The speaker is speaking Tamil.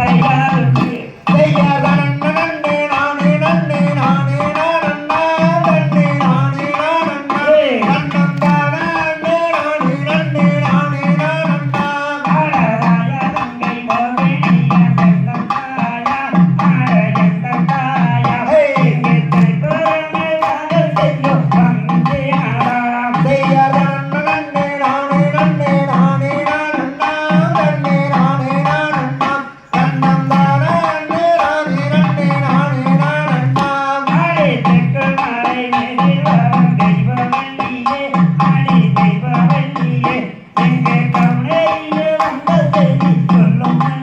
Yeah. சொல்லும்